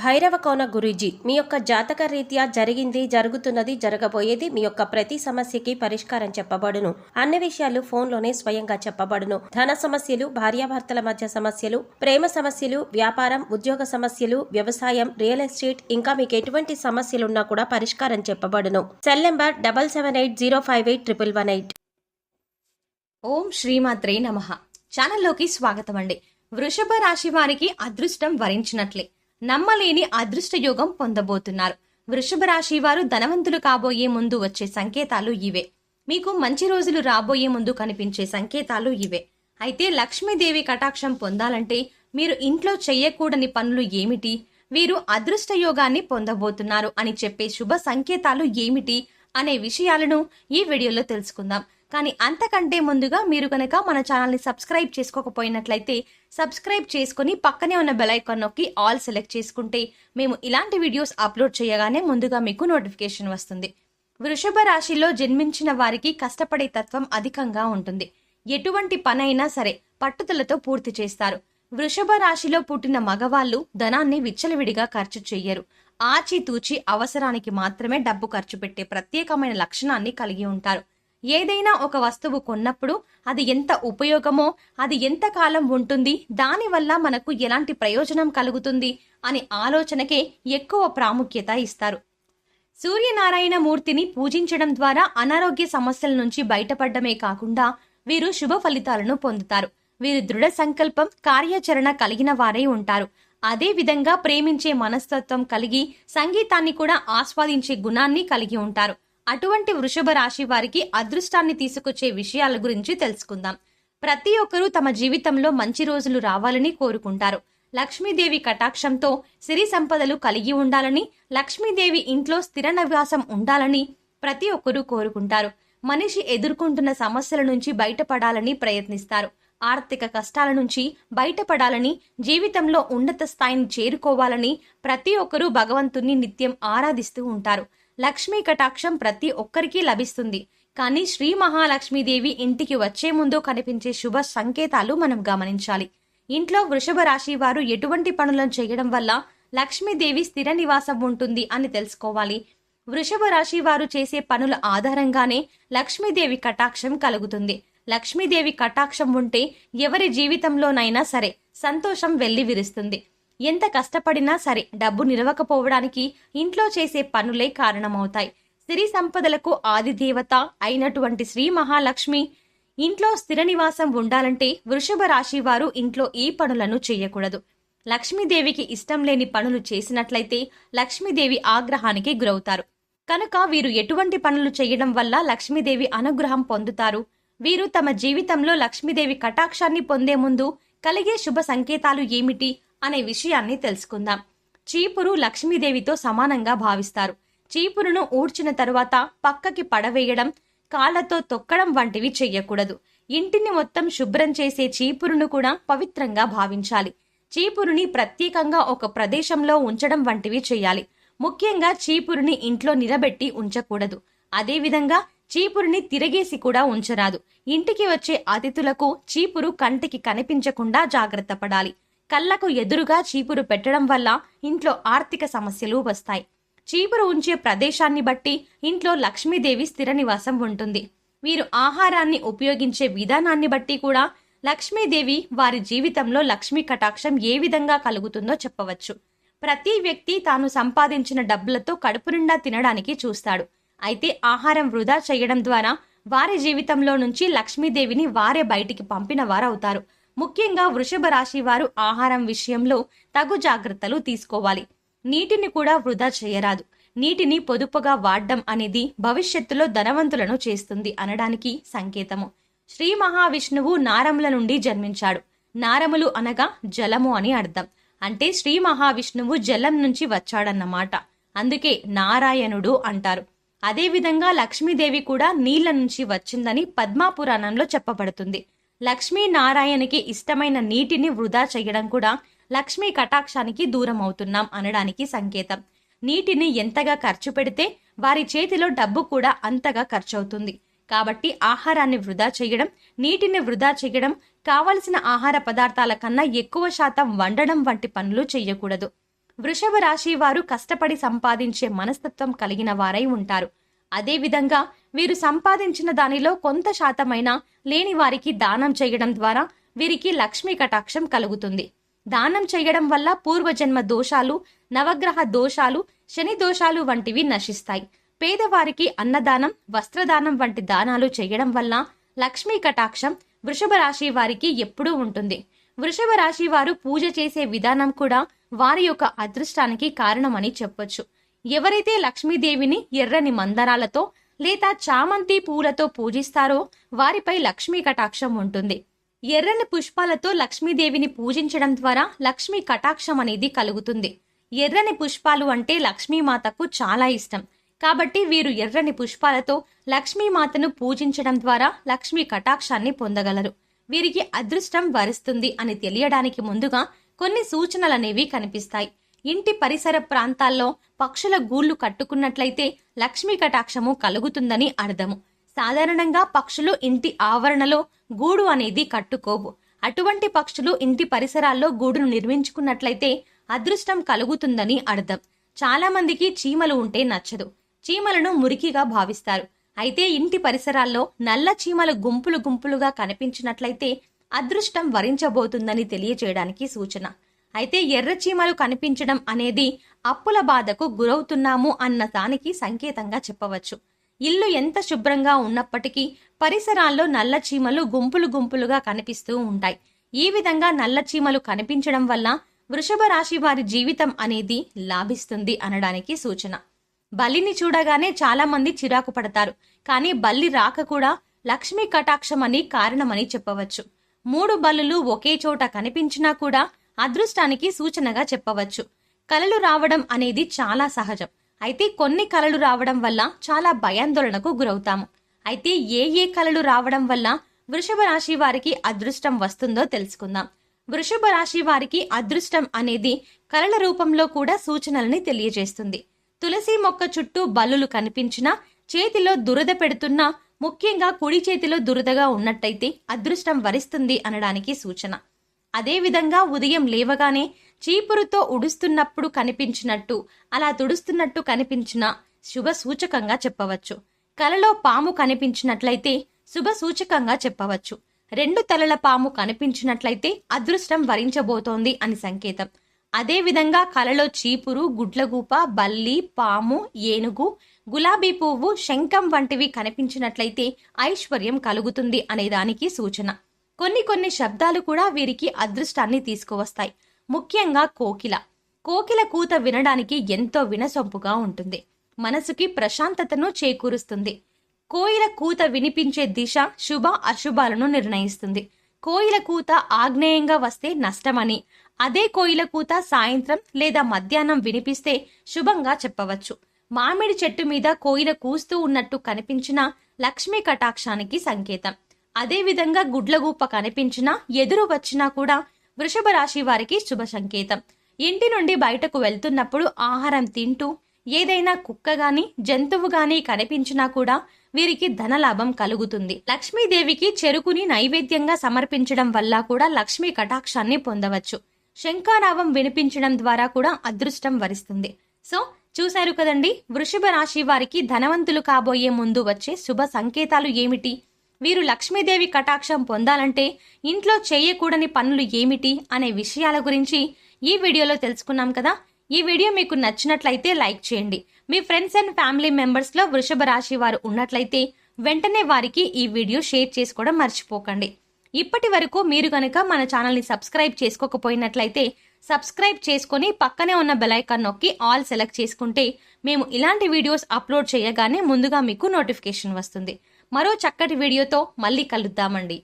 భైరవ కోన గురూజీ మీ యొక్క జాతక రీత్యా జరిగింది జరుగుతున్నది జరగబోయేది మీ యొక్క ప్రతి సమస్యకి పరిష్కారం చెప్పబడును. అన్ని విషయాలు ఫోన్లోనే స్వయంగా చెప్పబడును. ధన సమస్యలు భార్యాభర్తల మధ్య సమస్యలు ప్రేమ సమస్యలు వ్యాపారం ఉద్యోగ సమస్యలు వ్యవసాయం రియల్ ఎస్టేట్ ఇంకా మీకు ఎటువంటి సమస్యలున్నా కూడా పరిష్కారం చెప్పబడును. Cell number double seven eight zero five eight triple one eight. ఓం శ్రీమాత్రే నమ. ఛానల్లోకి స్వాగతం అండి వృషభ రాశి వారికి అదృష్టం వరించినట్లే. నమ్మలేని అదృష్టయోగం పొందబోతున్నారు. వృషభ రాశి వారు ధనవంతులు కాబోయే ముందు వచ్చే సంకేతాలు ఇవే. మీకు మంచి రోజులు రాబోయే ముందు కనిపించే సంకేతాలు ఇవే. అయితే లక్ష్మీదేవి కటాక్షం పొందాలంటే మీరు ఇంట్లో చెయ్యకూడని పనులు ఏమిటి? వీరు అదృష్ట యోగాన్ని పొందబోతున్నారు అని చెప్పే శుభ సంకేతాలు ఏమిటి? అనే విషయాలను ఈ వీడియోలో తెలుసుకుందాం. కానీ అంతకంటే ముందుగా మీరు కనుక మన ఛానల్ని సబ్స్క్రైబ్ చేసుకోకపోయినట్లయితే సబ్స్క్రైబ్ చేసుకుని పక్కనే ఉన్న బెల్ ఐకాన్ నొక్కి ఆల్ సెలెక్ట్ చేసుకుంటే మేము ఇలాంటి వీడియోస్ అప్లోడ్ చేయగానే ముందుగా మీకు నోటిఫికేషన్ వస్తుంది. వృషభ రాశిలో జన్మించిన వారికి కష్టపడే తత్వం అధికంగా ఉంటుంది. ఎటువంటి పనైనా సరే పట్టుదలతో పూర్తి చేస్తారు. వృషభ రాశిలో పుట్టిన మగవాళ్ళు ధనాన్ని విచ్చలవిడిగా ఖర్చు చెయ్యరు. ఆచితూచి అవసరానికి మాత్రమే డబ్బు ఖర్చు పెట్టే ప్రత్యేకమైన లక్షణాన్ని కలిగి ఉంటారు. ఏదైనా ఒక వస్తువు కొన్నప్పుడు అది ఎంత ఉపయోగమో అది ఎంత కాలం ఉంటుంది దానివల్ల మనకు ఎలాంటి ప్రయోజనం కలుగుతుంది అనే ఆలోచనకే ఎక్కువ ప్రాముఖ్యత ఇస్తారు. సూర్యనారాయణ మూర్తిని పూజించడం ద్వారా అనారోగ్య సమస్యల నుంచి బయటపడమే కాకుండా వీరు శుభ ఫలితాలను పొందుతారు. వీరు దృఢ సంకల్పం కార్యాచరణ కలిగిన వారై ఉంటారు. అదే విధంగా ప్రేమించే మనస్తత్వం కలిగి సంగీతాన్ని కూడా ఆస్వాదించే గుణాన్ని కలిగి ఉంటారు. అటువంటి వృషభ రాశి వారికి అదృష్టాన్ని తీసుకొచ్చే విషయాల గురించి తెలుసుకుందాం. ప్రతి ఒక్కరూ తమ జీవితంలో మంచి రోజులు రావాలని కోరుకుంటారు. లక్ష్మీదేవి కటాక్షంతో సిరి సంపదలు కలిగి ఉండాలని లక్ష్మీదేవి ఇంట్లో స్థిర నివాసం ఉండాలని ప్రతి ఒక్కరూ కోరుకుంటారు. మనిషి ఎదుర్కొంటున్న సమస్యల నుంచి బయటపడాలని ప్రయత్నిస్తారు. ఆర్థిక కష్టాల నుంచి బయటపడాలని జీవితంలో ఉన్నత స్థాయిని చేరుకోవాలని ప్రతి ఒక్కరూ భగవంతుణ్ణి నిత్యం ఆరాధిస్తూ ఉంటారు. లక్ష్మీ కటాక్షం ప్రతి ఒక్కరికి లభిస్తుంది. కానీ శ్రీ మహాలక్ష్మీదేవి ఇంటికి వచ్చే ముందు కనిపించే శుభ సంకేతాలు మనం గమనించాలి. ఇంట్లో వృషభ రాశి వారు ఎటువంటి పనులను చేయడం వల్ల లక్ష్మీదేవి స్థిర నివాసం ఉంటుంది అని తెలుసుకోవాలి. వృషభ రాశి వారు చేసే పనుల ఆధారంగానే లక్ష్మీదేవి కటాక్షం కలుగుతుంది. లక్ష్మీదేవి కటాక్షం ఉంటే ఎవరి జీవితంలోనైనా సరే సంతోషం వెళ్ళి విరుస్తుంది. ఎంత కష్టపడినా సరే డబ్బు నిలవకపోవడానికి ఇంట్లో చేసే పనులే కారణమవుతాయి. సిరి సంపదలకు ఆదిదేవత అయినటువంటి శ్రీ మహాలక్ష్మి ఇంట్లో స్థిర నివాసం ఉండాలంటే వృషభ రాశి వారు ఇంట్లో ఈ పనులను చేయకూడదు. లక్ష్మీదేవికి ఇష్టం లేని పనులు చేసినట్లయితే లక్ష్మీదేవి ఆగ్రహానికి గురవుతారు. కనుక వీరు ఎటువంటి పనులు చేయడం వల్ల లక్ష్మీదేవి అనుగ్రహం పొందుతారు? వీరు తమ జీవితంలో లక్ష్మీదేవి కటాక్షాన్ని పొందే ముందు కలిగే శుభ సంకేతాలు ఏమిటి? అనే విషయాన్ని తెలుసుకుందాం. చీపురు లక్ష్మీదేవితో సమానంగా భావిస్తారు. చీపురును ఊడ్చిన తరువాత పక్కకి పడవేయడం కాళ్ళతో తొక్కడం వంటివి చెయ్యకూడదు. ఇంటిని మొత్తం శుభ్రం చేసే చీపురును కూడా పవిత్రంగా భావించాలి. చీపురుని ప్రత్యేకంగా ఒక ప్రదేశంలో ఉంచడం వంటివి చేయాలి ముఖ్యంగా చీపురుని ఇంట్లో నిలబెట్టి ఉంచకూడదు. అదేవిధంగా చీపురుని తిరగేసి కూడా ఉంచరాదు. ఇంటికి వచ్చే అతిథులకు చీపురు కంటికి కనిపించకుండా జాగ్రత్త పడాలి. కళ్ళకు ఎదురుగా చీపురు పెట్టడం వల్ల ఇంట్లో ఆర్థిక సమస్యలు వస్తాయి. చీపురు ఉంచే ప్రదేశాన్ని బట్టి ఇంట్లో లక్ష్మీదేవి స్థిర నివాసం ఉంటుంది. వీరు ఆహారాన్ని ఉపయోగించే విధానాన్ని బట్టి కూడా లక్ష్మీదేవి వారి జీవితంలో లక్ష్మీ కటాక్షం ఏ విధంగా కలుగుతుందో చెప్పవచ్చు. ప్రతి వ్యక్తి తాను సంపాదించిన డబ్బులతో కడుపు నిండా తినడానికి చూస్తాడు. అయితే ఆహారం వృధా చేయడం ద్వారా వారి జీవితంలో నుంచి లక్ష్మీదేవిని వారే బయటికి పంపిన వారవుతారు. ముఖ్యంగా వృషభ రాశి వారు ఆహారం విషయంలో తగు జాగ్రత్తలు తీసుకోవాలి. నీటిని కూడా వృధా చేయరాదు. నీటిని పొదుపుగా వాడడం అనేది భవిష్యత్తులో ధనవంతులను చేస్తుంది అనడానికి సంకేతము. శ్రీ మహావిష్ణువు నారముల నుండి జన్మించాడు. నారములు అనగా జలము అని అర్థం. అంటే శ్రీ మహావిష్ణువు జలం నుంచి వచ్చాడన్నమాట. అందుకే నారాయణుడు అంటారు. అదేవిధంగా లక్ష్మీదేవి కూడా నీళ్ళ నుంచి వచ్చిందని పద్మాపురాణంలో చెప్పబడుతుంది. లక్ష్మీ నారాయణకి ఇష్టమైన నీటిని వృధా చేయడం కూడా లక్ష్మీ కటాక్షానికి దూరం అవుతున్నాం అనడానికి సంకేతం. నీటిని ఎంతగా ఖర్చు పెడితే వారి చేతిలో డబ్బు కూడా అంతగా ఖర్చవుతుంది. కాబట్టి ఆహారాన్ని వృధా చేయడం నీటిని వృధా చేయడం కావలసిన ఆహార పదార్థాల కన్నా ఎక్కువ శాతం వండడం వంటి పనులు చేయకూడదు వృషభ రాశి వారు కష్టపడి సంపాదించే మనస్తత్వం కలిగిన వారై ఉంటారు. అదేవిధంగా వీరు సంపాదించిన దానిలో కొంత శాతమైన లేని వారికి దానం చేయడం ద్వారా వీరికి లక్ష్మీ కటాక్షం కలుగుతుంది. దానం చేయడం వల్ల పూర్వజన్మ దోషాలు నవగ్రహ దోషాలు శని దోషాలు వంటివి నశిస్తాయి. పేదవారికి అన్నదానం వస్త్రదానం వంటి దానాలు చేయడం వల్ల లక్ష్మీ కటాక్షం వృషభ రాశి వారికి ఎప్పుడూ ఉంటుంది. వృషభ రాశి వారు పూజ చేసే విధానం కూడా వారి యొక్క అదృష్టానికి కారణమని చెప్పొచ్చు. ఎవరైతే లక్ష్మీదేవిని ఎర్రని మందరాలతో లేదా చామంతి పూలతో పూజిస్తారో వారిపై లక్ష్మీ కటాక్షం ఉంటుంది. ఎర్రని పుష్పాలతో లక్ష్మీదేవిని పూజించడం ద్వారా లక్ష్మీ కటాక్షం అనేది కలుగుతుంది. ఎర్రని పుష్పాలు అంటే లక్ష్మీమాతకు చాలా ఇష్టం. కాబట్టి వీరు ఎర్రని పుష్పాలతో లక్ష్మీమాతను పూజించడం ద్వారా లక్ష్మీ కటాక్షాన్ని పొందగలరు. వీరికి అదృష్టం వరిస్తుంది అని తెలియడానికి ముందుగా కొన్ని సూచనలనేవి కనిపిస్తాయి. ఇంటి పరిసర ప్రాంతాల్లో పక్షుల గూళ్ళు కట్టుకున్నట్లయితే లక్ష్మీ కటాక్షము కలుగుతుందని అర్థము. సాధారణంగా పక్షులు ఇంటి ఆవరణలో గూడు అనేది కట్టుకోవు. అటువంటి పక్షులు ఇంటి పరిసరాల్లో గూడును నిర్మించుకున్నట్లయితే అదృష్టం కలుగుతుందని అర్థం. చాలా మందికి చీమలు ఉంటే నచ్చదు. చీమలను మురికిగా భావిస్తారు. అయితే ఇంటి పరిసరాల్లో నల్ల చీమలు గుంపులు గుంపులుగా కనిపించినట్లయితే అదృష్టం వరించబోతుందని తెలియజేయడానికి సూచన. అయితే ఎర్ర చీమలు కనిపించడం అనేది అప్పుల బాధకు గురవుతున్నాము అన్న దానికి సంకేతంగా చెప్పవచ్చు. ఇల్లు ఎంత శుభ్రంగా ఉన్నప్పటికీ పరిసరాల్లో నల్ల చీమలు గుంపులు గుంపులుగా కనిపిస్తూ ఉంటాయి. ఈ విధంగా నల్ల చీమలు కనిపించడం వల్ల వృషభ రాశి వారి జీవితం అనేది లాభిస్తుంది అనడానికి సూచన. బలిని చూడగానే చాలా మంది చిరాకు పడతారు. కానీ బల్లి రాక కూడా లక్ష్మీ కటాక్షం అని కారణమని చెప్పవచ్చు. మూడు బల్లులు ఒకే చోట కనిపించినా కూడా అదృష్టానికి సూచనగా చెప్పవచ్చు. కలలు రావడం అనేది చాలా సహజం. అయితే కొన్ని కలలు రావడం వల్ల చాలా భయాందోళనకు గురవుతాము. అయితే ఏ ఏ కలలు రావడం వల్ల వృషభ రాశి వారికి అదృష్టం వస్తుందో తెలుసుకుందాం. వృషభ రాశి వారికి అదృష్టం అనేది కలల రూపంలో కూడా సూచనల్ని తెలియజేస్తుంది. తులసి మొక్క చుట్టూ బల్లులు కనిపించినా చేతిలో దురద పెడుతున్నా ముఖ్యంగా కుడి చేతిలో దురదగా ఉన్నట్టయితే అదృష్టం వరిస్తుంది అనడానికి సూచన. అదేవిధంగా ఉదయం లేవగానే చీపురుతో ఉడుస్తున్నప్పుడు కనిపించినట్టు అలా తుడుస్తున్నట్టు కనిపించిన శుభ సూచకంగా చెప్పవచ్చు. కలలో పాము కనిపించినట్లయితే శుభ సూచకంగా చెప్పవచ్చు. రెండు తలల పాము కనిపించినట్లయితే అదృష్టం వరించబోతోంది అని సంకేతం. అదేవిధంగా కలలో చీపురు గుడ్లగూప బల్లి పాము ఏనుగు గులాబీ పువ్వు శంఖం వంటివి కనిపించినట్లయితే ఐశ్వర్యం కలుగుతుంది అనే దానికి సూచన. కొన్ని కొన్ని శబ్దాలు కూడా వీరికి అదృష్టాన్ని తీసుకువస్తాయి. ముఖ్యంగా కోకిల. కోకిల కూత వినడానికి ఎంతో వినసొంపుగా ఉంటుంది. మనసుకి ప్రశాంతతను చేకూరుస్తుంది. కోయిల కూత వినిపించే దిశ శుభ అశుభాలను నిర్ణయిస్తుంది. కోయిల కూత ఆగ్నేయంగా వస్తే నష్టమని అదే కోయిల కూత సాయంత్రం లేదా మధ్యాహ్నం వినిపిస్తే శుభంగా చెప్పవచ్చు. మామిడి చెట్టు మీద కోయిల కూస్తూ ఉన్నట్టు కనిపించిన లక్ష్మీ కటాక్షానికి సంకేతం. అదేవిధంగా గుడ్లగూప కనిపించినా ఎదురు వచ్చినా కూడా వృషభ రాశి వారికి శుభ సంకేతం. ఇంటి నుండి బయటకు వెళ్తున్నప్పుడు ఆహారం తింటూ ఏదైనా కుక్క గాని జంతువు గాని కనిపించినా కూడా వీరికి ధనలాభం కలుగుతుంది. లక్ష్మీదేవికి చెరుకుని నైవేద్యంగా సమర్పించడం వల్ల కూడా లక్ష్మీ కటాక్షాన్ని పొందవచ్చు. శంఖారావం వినిపించడం ద్వారా కూడా అదృష్టం వరిస్తుంది. సో చూశారు కదండి వృషభ రాశి వారికి ధనవంతులు కాబోయే ముందు వచ్చే శుభ సంకేతాలు ఏమిటి? వీరు లక్ష్మీదేవి కటాక్షం పొందాలంటే ఇంట్లో చేయకూడని పనులు ఏమిటి అనే విషయాల గురించి ఈ వీడియోలో తెలుసుకున్నాం కదా. ఈ వీడియో మీకు నచ్చినట్లయితే లైక్ చేయండి. మీ ఫ్రెండ్స్ అండ్ ఫ్యామిలీ మెంబర్స్లో వృషభ రాశి వారు ఉన్నట్లయితే వెంటనే వారికి ఈ వీడియో షేర్ చేసుకోవడం మర్చిపోకండి. ఇప్పటి వరకు మీరు కనుక మన ఛానల్ని సబ్స్క్రైబ్ చేసుకోకపోయినట్లయితే సబ్స్క్రైబ్ చేసుకొని పక్కనే ఉన్న బెలైకాన్ నొక్కి ఆల్ సెలెక్ట్ చేసుకుంటే మేము ఇలాంటి వీడియోస్ అప్లోడ్ చేయగానే ముందుగా మీకు నోటిఫికేషన్ వస్తుంది. మరో చక్కటి వీడియోతో మళ్ళీ కలుద్దామండి.